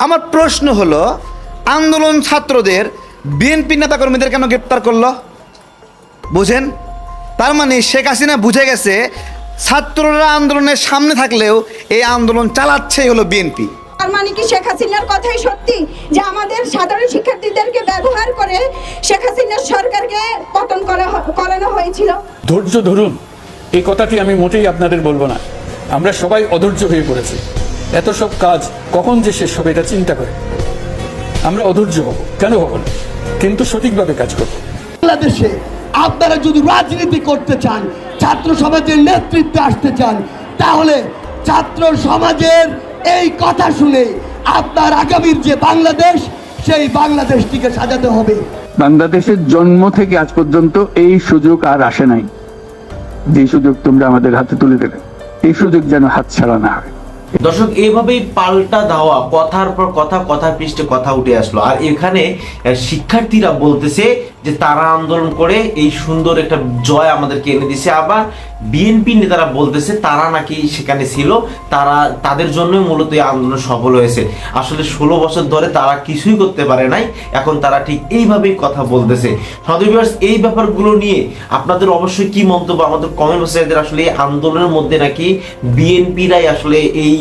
আমার প্রশ্ন হলো আন্দোলন ছাত্রদের বিএনপি নেতাকর্মীদের কেন গ্রেপ্তার করল? বুঝেন? তার মানে শেখ হাসিনা বুঝে গেছে ছাত্ররা আন্দোলনের সামনে থাকলেও এই আন্দোলন চালাচ্ছেই হলো বিএনপি। তার মানে কি শেখ হাসিনার কথাই সত্যি যে আমাদের সাধারণ শিক্ষার্থীদেরকে ব্যবহার করে শেখ হাসিনার সরকারকে পতন করা করানো হয়েছিল? ধৈর্য ধরুন। এই কথাটি আমি মোটেই আপনাদের বলব না। আমরা সবাই অধৈর্য হয়ে পড়েছি। এত সব কাজ কখন যে শেষ হবে এটা চিন্তা করে। আমরা অধৈর্য হব। কেন হব না? কিন্তু সঠিকভাবে কাজ করব। বাংলাদেশে আপনারা যদি রাজনীতি করতে চান ছাত্র সমাজের নেতৃত্বে আসতে চান তাহলে ছাত্র সমাজের এই কথা শুনে আপনার আগামীর যে বাংলাদেশ সেই বাংলাদেশটিকে সাজাতে হবে। বাংলাদেশের জন্ম থেকে আজ পর্যন্ত এই সুযোগ আর আসে নাই। যে সুযোগ তোমরা আমাদের হাতে তুলে দেবে এই সুযোগ যেন হাতছাড়া না হয়। দর্শক এইভাবেই পাল্টা দেওয়া কথার পর কথা কথা পৃষ্ঠে কথা উঠে আসলো। আর এখানে শিক্ষার্থীরা বলতেছে যে তারা আন্দোলন করে এই সুন্দর একটা জয় আমাদেরকে এনে দিছে। আবার বিএনপি নেতারা বলতেছে, তারা নাকি সেখানে ছিল, তারা তাদের জন্যই মূলত এই আন্দোলন সফল হয়েছে। আসলে ষোলো বছর ধরে তারা কিছুই করতে পারে নাই, এখন তারা ঠিক এইভাবেই কথা বলতেছে। সদর এই ব্যাপারগুলো নিয়ে আপনাদের অবশ্যই কি মন্তব্য আমাদের কমেন্ট বক্সে আসলে এই আন্দোলনের মধ্যে নাকি বিএনপিরাই আসলে এই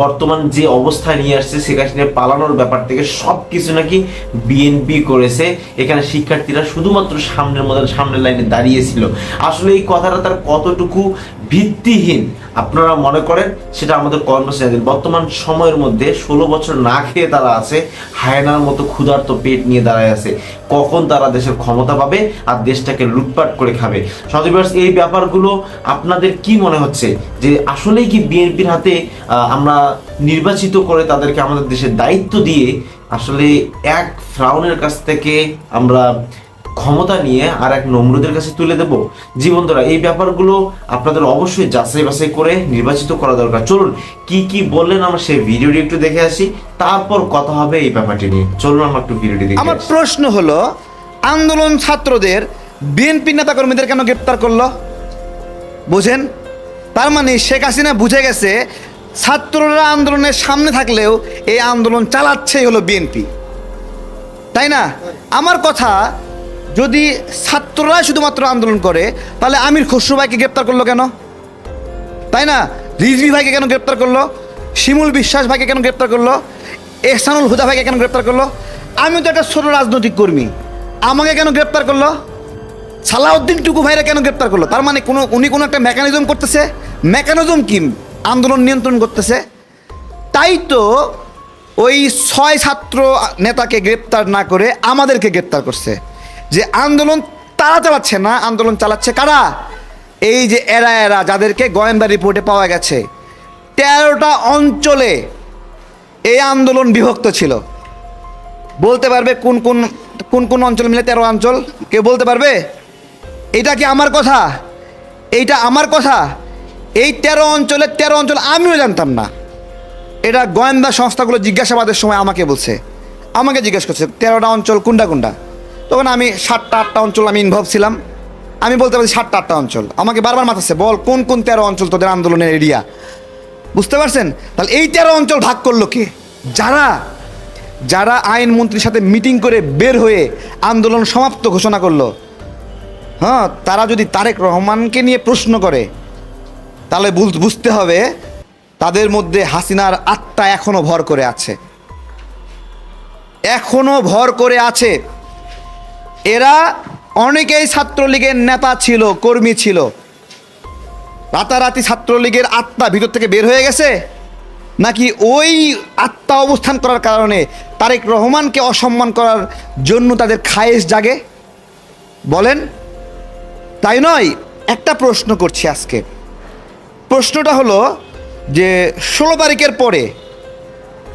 বর্তমান যে অবস্থা নিয়ে আসছে হাসিনা পালানোর ব্যাপার থেকে সব কিছু নাকি বিএনপি করেছে। এখানে শিক্ষার্থীরা শুধুমাত্র সামনের মধ্যে সামনের লাইনে দাঁড়িয়েছিল। আসলে এই কথাটা তার কতটুকু ভিত্তিহীন আপনারা মনে করেন, সেটা আমাদের কর্মচারীদের। বর্তমান সময়ের মধ্যে ষোলো বছর না খেয়ে তারা আছে, হায়নার মতো ক্ষুধার্ত পেট নিয়ে দাঁড়ায় আছে। কখন তারা দেশের ক্ষমতা পাবে আর দেশটাকে লুটপাট করে খাবে? সদস্য এই ব্যাপারগুলো আপনাদের কি মনে হচ্ছে? যে আসলেই কি বিএনপির হাতে আমরা নির্বাচিত করে তাদেরকে আমাদের দেশের দায়িত্ব দিয়ে আসলে এক ফ্রাউনের কাছ থেকে আমরা ক্ষমতা নিয়ে আর এক নমরুদের কাছে তুলে দেব। জীবনধরা এই ব্যাপারগুলো আপনাদের অবশ্যই যাচাই বাছাই করে নির্বাচিত করা দরকার। চলুন কি কি বললেন আমরা সেই ভিডিওটি একটু দেখে আসি। তারপর কথা হবে এই ব্যাপারটি নিয়ে। চলুন আমরা একটু ভিডিওটি দেখে আমার প্রশ্ন হলো আন্দোলন ছাত্রদের বিএনপি নেতাকর্মীদের কেন গ্রেপ্তার করল? বুঝেন? তার মানে শেখ হাসিনা বুঝে গেছে ছাত্ররা আন্দোলনের সামনে থাকলেও এই আন্দোলন চালাচ্ছেই হলো বিএনপি। তাই না? আমার কথা যদি ছাত্ররা শুধুমাত্র আন্দোলন করে, তাহলে আমির খসরু ভাইকে গ্রেপ্তার করল কেন? তাই না? রিজভি ভাইকে কেন গ্রেপ্তার করল? শিমুল বিশ্বাস ভাইকে কেন গ্রেপ্তার করল? এহসানুল হুদা ভাইকে কেন গ্রেপ্তার করল? আমি তো একটা ছোট রাজনৈতিক কর্মী। আমাকে কেন গ্রেপ্তার করল? সালাউদ্দিন টুকু ভাইরা কেন গ্রেপ্তার করল? তার মানে কোনো উনি কোনো একটা মেকানিজম করতেছে? মেকানিজম কি? আন্দোলন নিয়ন্ত্রণ করতেছে? তাই তো ওই ছয় ছাত্র নেতাকে গ্রেপ্তার না করে আমাদেরকে গ্রেপ্তার করছে। যে আন্দোলন তারা চালাচ্ছে না, আন্দোলন চালাচ্ছে কারা? এই যে এরা এরা যাদেরকে গোয়েন্দা রিপোর্টে পাওয়া গেছে। তেরোটা অঞ্চলে এই আন্দোলন বিভক্ত ছিল। বলতে পারবে কোন কোন কোন কোন অঞ্চল মিলে তেরো অঞ্চল? কেউ বলতে পারবে? এটা কি আমার কথা? এইটা আমার কথা? এই তেরো অঞ্চলের তেরো অঞ্চল আমিও জানতাম না। এটা গোয়েন্দা সংস্থাগুলো জিজ্ঞাসাবাদের সময় আমাকে বলছে। আমাকে জিজ্ঞেস করছে, তেরোটা অঞ্চল কোনটা কোনটা? তখন আমি সাতটা, আটটা অঞ্চল আমি ইনভলভ ছিলাম। আমি বলতে পারি সাতটা, আটটা অঞ্চল। আমাকে বারবার মাথাচ্ছে বল কোন কোন তেরো অঞ্চল তোদের আন্দোলনের এরিয়া বুঝতে পারছেন? তাহলে এই তেরো অঞ্চল ভাগ করল কে? যারা যারা আইন মন্ত্রীর সাথে মিটিং করে বের হয়ে আন্দোলন সমাপ্ত ঘোষণা করল হ্যাঁ তারা যদি তারেক রহমানকে নিয়ে প্রশ্ন করে, তাহলে বুঝতে হবে তাদের মধ্যে হাসিনার আত্মা এখনও ভর করে আছে। এখনও ভর করে আছে। এরা অনেকেই ছাত্রলীগের নেতা ছিল, কর্মী ছিল। রাতারাতি ছাত্রলীগের আত্মা ভিতর থেকে বের হয়ে গেছে? নাকি ওই আত্মা অবস্থান করার কারণে তারেক রহমানকে অসম্মান করার জন্য তাদের খায়েশ জাগে? বলেন, তাই নয়, একটা প্রশ্ন করছি আজকে। প্রশ্নটা হলো যে, ষোলো তারিখের পরে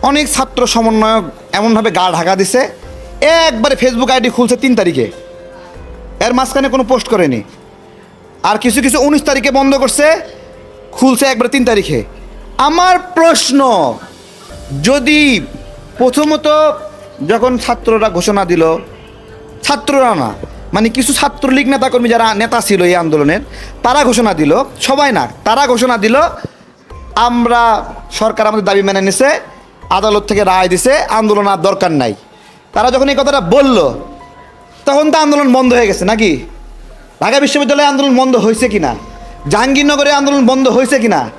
অনেক ছাত্র সমন্বয়ক এমনভাবে গা ঢাকা দিছে একবারে ফেসবুক আইডি খুলছে তিন তারিখে। এর মাঝখানে কোনো পোস্ট করেনি। আর কিছু কিছু উনিশ তারিখে বন্ধ করছে, খুলছে একবারে তিন তারিখে। আমার প্রশ্ন, যদি প্রথমত যখন ছাত্ররা ঘোষণা দিল, ছাত্ররা না মানে কিছু ছাত্রলীগ নেতাকর্মী যারা নেতা ছিল এই আন্দোলনের, তারা ঘোষণা দিল, সবাই না, তারা ঘোষণা দিল, আমরা সরকার আমাদের দাবি মেনে নিছে, আদালত থেকে রায় দিছে, আন্দোলন আর দরকার নাই। তারা যখন এই কথাটা বলল, তখন তো আন্দোলন বন্ধ হয়ে গেছে নাকি? ঢাকা বিশ্ববিদ্যালয়ে আন্দোলন বন্ধ হয়েছে কিনা? জাহাঙ্গীরনগরে আন্দোলন বন্ধ হয়েছে কিনা?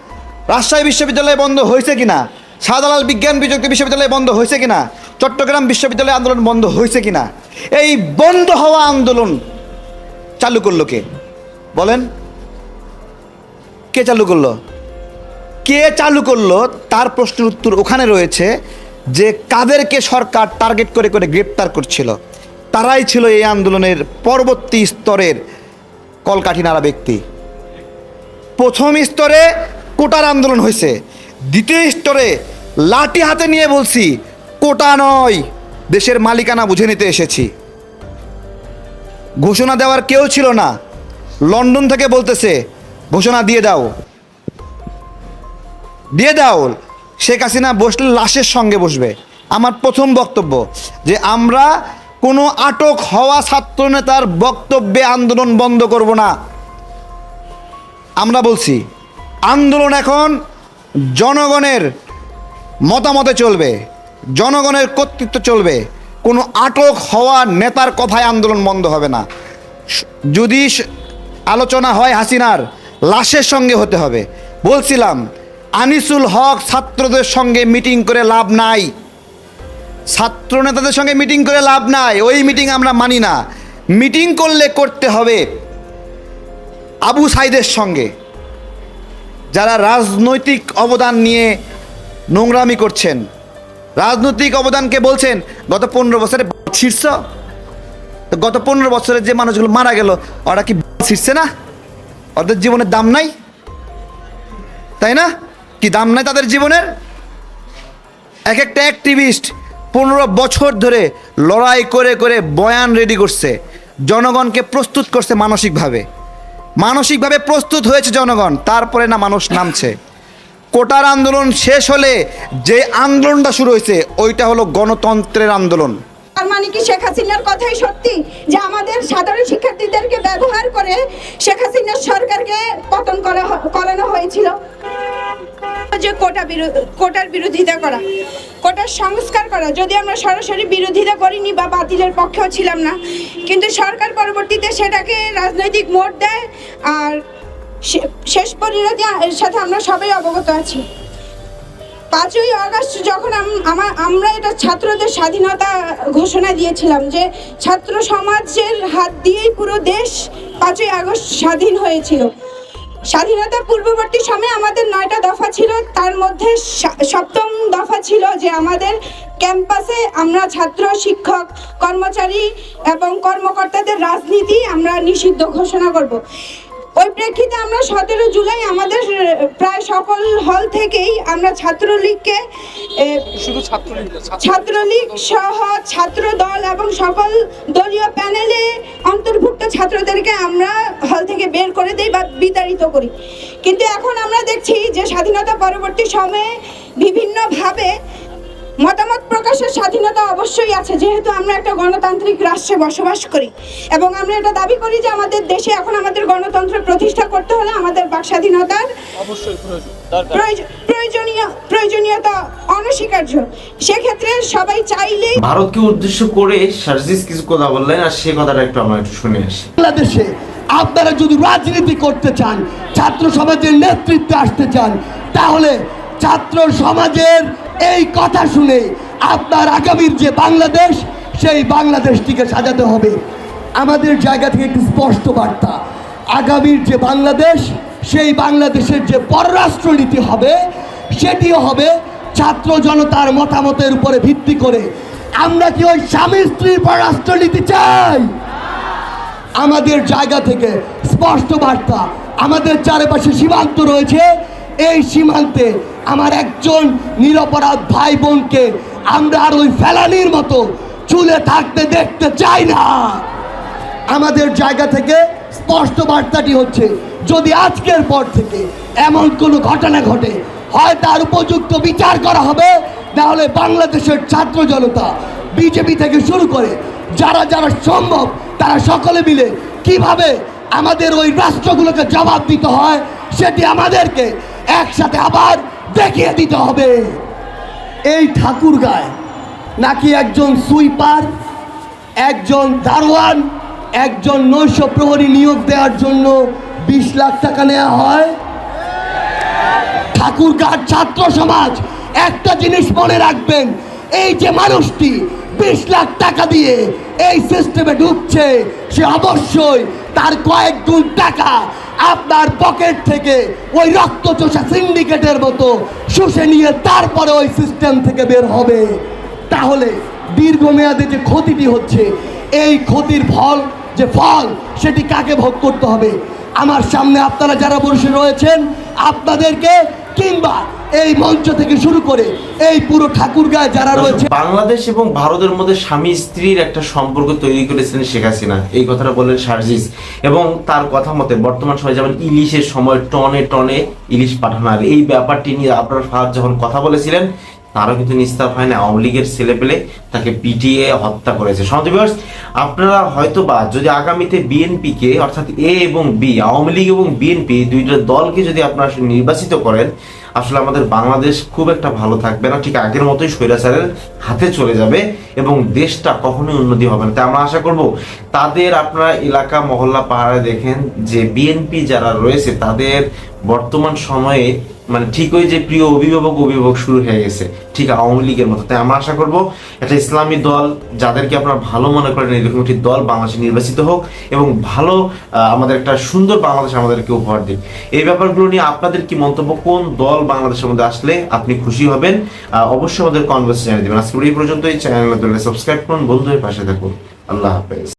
রাজশাহী বিশ্ববিদ্যালয়ে বন্ধ হয়েছে কিনা? শাহজালাল বিজ্ঞান প্রযুক্তি বিশ্ববিদ্যালয়ে বন্ধ হয়েছে কিনা? চট্টগ্রাম বিশ্ববিদ্যালয়ে আন্দোলন বন্ধ হয়েছে কিনা? এই বন্ধ হওয়া আন্দোলন চালু করল কে? বলেন। কে চালু করল? কে চালু করল? তার প্রশ্নের উত্তর ওখানে রয়েছে। যে কাদেরকে সরকার টার্গেট করে করে গ্রেপ্তার করছিল, তারাই ছিল এই আন্দোলনের পরবর্তী স্তরের কলকাঠি নাড়া ব্যক্তি। প্রথম স্তরে কোটার আন্দোলন হয়েছে, দ্বিতীয় স্তরে লাঠি হাতে নিয়ে বলছি, কোটা নয়, দেশের মালিকানা বুঝে নিতে এসেছি। ঘোষণা দেওয়ার কেউ ছিল না, লন্ডন থেকে বলতেছে, ঘোষণা দিয়ে দাও। দিয়ে দাও শেখ হাসিনা বসলে লাশের সঙ্গে বসবে। আমার প্রথম বক্তব্য যে আমরা কোনো আটক হওয়া ছাত্রনেতার বক্তব্যে আন্দোলন বন্ধ করব না। আমরা বলছি, আন্দোলন এখন জনগণের মতামতে চলবে, জনগণের কর্তৃত্ব চলবে। কোনো আটক হওয়া নেতার কথায় আন্দোলন বন্ধ হবে না। যদি আলোচনা হয় হাসিনার, লাশের সঙ্গে হতে হবে। বলছিলাম আনিসুল হক ছাত্রদের সঙ্গে মিটিং করে লাভ নাই। ছাত্র নেতাদের সঙ্গে মিটিং করে লাভ নাই। ওই মিটিং আমরা মানি না। মিটিং করলে করতে হবে আবু সাইদের সঙ্গে, যারা রাজনৈতিক অবদান নিয়ে নোংরামি করছেন। রাজনৈতিক অবদানকে বলছেন, গত পনেরো বছরে শীর্ষ তো গত পনেরো বছরে যে মানুষগুলো মারা গেল, ওরা কি ছিঁড়ছে না? ওদের জীবনের দাম নাই? তাই না? কি দাম নাই তাদের জীবনের? এক একটা অ্যাক্টিভিস্ট পনেরো বছর ধরে লড়াই করে করে বয়ান রেডি করছে। জনগণকে প্রস্তুত করছে মানসিকভাবে। মানসিকভাবে প্রস্তুত হয়েছে জনগণ, তারপরে না মানুষ নামছে। কোটার আন্দোলন শেষ হলে যে আন্দোলনটা শুরু হয়েছে, ওইটা হলো গণতন্ত্রের আন্দোলন। তার মানে কি শেখ হাসিনার কথাই সত্যি? যে আমাদের সাধারণ শিক্ষার্থীদেরকে ব্যবহার করে শেখ হাসিনার সরকারকে পতন করা করানো হয়েছিল? কোটা কোটার বিরোধিতা করা, কোটার সংস্কার করা। যদি আমরা সরাসরি বিরোধিতা করিনি বা বাতিলের পক্ষেও ছিলাম না, কিন্তু সরকার পরবর্তীতে সেটাকে রাজনৈতিক মোড় দেয় আর শেষ পরিণতি, এর সাথে আমরা সবাই অবগত আছি। পাঁচই আগস্ট যখন আম- আমা- আমরা এটা ছাত্রদের স্বাধীনতা ঘোষণা দিয়েছিলাম যে ছাত্র সমাজের হাত দিয়েই পুরো দেশ পাঁচই আগস্ট স্বাধীন হয়েছিল। স্বাধীনতার পূর্ববর্তী সময়ে আমাদের নয়টা দফা ছিল। তার মধ্যে সপ্তম দফা ছিল যে আমাদের ক্যাম্পাসে আমরা ছাত্র, শিক্ষক, কর্মচারী এবং কর্মকর্তাদের রাজনীতি আমরা নিষিদ্ধ ঘোষণা করব। ওই প্রেক্ষিতে আমরা সতেরো জুলাই আমাদের প্রায় সকল হল থেকেই আমরা ছাত্রলীগকে শুধু ছাত্রলীগ সহ ছাত্র দল এবং সকল দলীয় প্যানেলে অন্তর্ভুক্ত ছাত্রদেরকে আমরা হল থেকে বের করে দেই বা বিতাড়িত করি। কিন্তু এখন আমরা দেখছি যে স্বাধীনতা পরবর্তী সময়ে বিভিন্নভাবে মতামত প্রকাশের স্বাধীনতা অবশ্যই আছে যেহেতু আমরা একটা গণতান্ত্রিক রাষ্ট্রে বসবাস করি। এবং আমরা এটা দাবি করি যে আমাদের দেশে এখন আমাদের গণতন্ত্র প্রতিষ্ঠা করতে হলে আমাদের বাক স্বাধীনতার প্রয়োজনীয় প্রয়োজনীয়তা অনস্বীকার্য। সেক্ষেত্রে সবাই চাইলেই ভারতকে উদ্দেশ্য করে সার্জিস কিছু কথা বললেন আর সে কথাটা একটু আমরা একটু শুনে আসি। বাংলাদেশে আপনারা যদি রাজনীতি করতে চান ছাত্র সমাজের নেতৃত্বে আসতে চান তাহলে ছাত্র সমাজের এই কথা শুনে আপনার আগামীর যে বাংলাদেশ, সেই বাংলাদেশটিকে সাজাতে হবে। আমাদের জায়গা থেকে একটি স্পষ্ট বার্তা। আগামীর যে বাংলাদেশ, সেই বাংলাদেশের যে পররাষ্ট্রনীতি হবে, সেটিও হবে ছাত্র জনতার মতামতের উপরে ভিত্তি করে। আমরা কি ওই স্বামী স্ত্রীর পররাষ্ট্রনীতি চাই? আমাদের জায়গা থেকে স্পষ্ট বার্তা, আমাদের চারপাশে সীমান্ত রয়েছে। এই সীমান্তে আমার একজন নিরপরাধ ভাই বোনকে আমরা আর ওই ফেলানির মতো চুলে থাকতে দেখতে চাই না। আমাদের জায়গা থেকে স্পষ্ট বার্তাটি হচ্ছে, যদি আজকের পর থেকে এমন কোনো ঘটনা ঘটে, হয় তার উপযুক্ত বিচার করা হবে নাহলে বাংলাদেশের ছাত্র জনতা, বিজেপি থেকে শুরু করে যারা যারা সম্ভব, তারা সকলে মিলে কীভাবে আমাদের ওই রাষ্ট্রগুলোকে জবাব দিতে হয়, সেটি আমাদেরকে একসাথে আবার দেখিয়ে দিতে হবে। এই ঠাকুর গায়। নাকি একজন সুইপার, একজন দারোয়ান, একজন নৈশ প্রহরী নিয়োগ দেওয়ার জন্য বিশ লাখ টাকা নেওয়া হয়? ঠাকুরগার ছাত্র সমাজ, একটা জিনিস মনে রাখবেন, এই যে মানুষটি বিশ লাখ টাকা দিয়ে এই সিস্টেমে ঢুকছে, সে অবশ্যই তার কয়েক গুণ টাকা আপনার পকেট থেকে ওই রক্তচোষা সিন্ডিকেটের মতো শুষে নিয়ে তারপরে ওই সিস্টেম থেকে বের হবে। তাহলে দীর্ঘমেয়াদে যে ক্ষতিটি হচ্ছে, এই ক্ষতির ফল, যে ফল, সেটি কাকে ভোগ করতে হবে? আমার সামনে আপনারা যারা বসে রয়েছেন, আপনাদেরকে কিংবা এই মঞ্চ থেকে শুরু করে এই পুরো ঠাকুরগাঁয় যারা রয়েছে বাংলাদেশ এবং ভারতের মধ্যে স্বামী স্ত্রীর একটা সম্পর্ক তৈরি করেছিলেন শেখ হাসিনা। এই কথাটা বললেন সার্জিস। এবং তার কথা মতে বর্তমান সময় যেমন ইলিশের সময় টনে টনে ইলিশ পাঠানো আর এই ব্যাপারটি নিয়ে আপনার ফাহাদ যখন কথা বলেছিলেন তারও কিন্তু নিস্তার হয় না। আওয়ামী লীগের ছেলে পেলে তাকে পিটিয়ে হত্যা করেছে। সমাজ আপনারা হয়তো বা যদি আগামীতে বিএনপিকে অর্থাৎ এ এবং বি আওয়ামী লীগ এবং বিএনপি দুইটা দলকে যদি আপনারা নির্বাচিত করেন আসলে আমাদের বাংলাদেশ খুব একটা ভালো থাকবে না। ঠিক আগের মতোই স্বৈরাচারের হাতে চলে যাবে এবং দেশটা কখনোই উন্নতি হবে না। তাই আমরা আশা করব তাদের আপনারা এলাকা মহল্লা পাহাড়ে দেখেন যে বিএনপি যারা রয়েছে তাদের বর্তমান সময়ে মানে ঠিক ওই যে প্রিয় অভিভাবক অভিভাবক শুরু হয়ে গেছে, ঠিক আওয়ামী লীগের মতো। তাই আমরা আশা করব একটা ইসলামী দল যাদেরকে আপনারা ভালো মনে করেন, এরকম একটি দল বাংলাদেশে নির্বাচিত হোক এবং ভালো আমাদের একটা সুন্দর বাংলাদেশ আমাদেরকে উপহার দিক। এই ব্যাপারগুলো নিয়ে আপনাদের কি মন্তব্য? কোন দল বাংলাদেশের মধ্যে আসলে আপনি খুশি হবেন? অবশ্যই আমাদের কনভার্সেশন জানিয়ে দেবেন। আজকে এই পর্যন্তই। চ্যানেল সাবস্ক্রাইব করুন। বন্ধুদের পাশে থাকুন। আল্লাহ হাফেজ।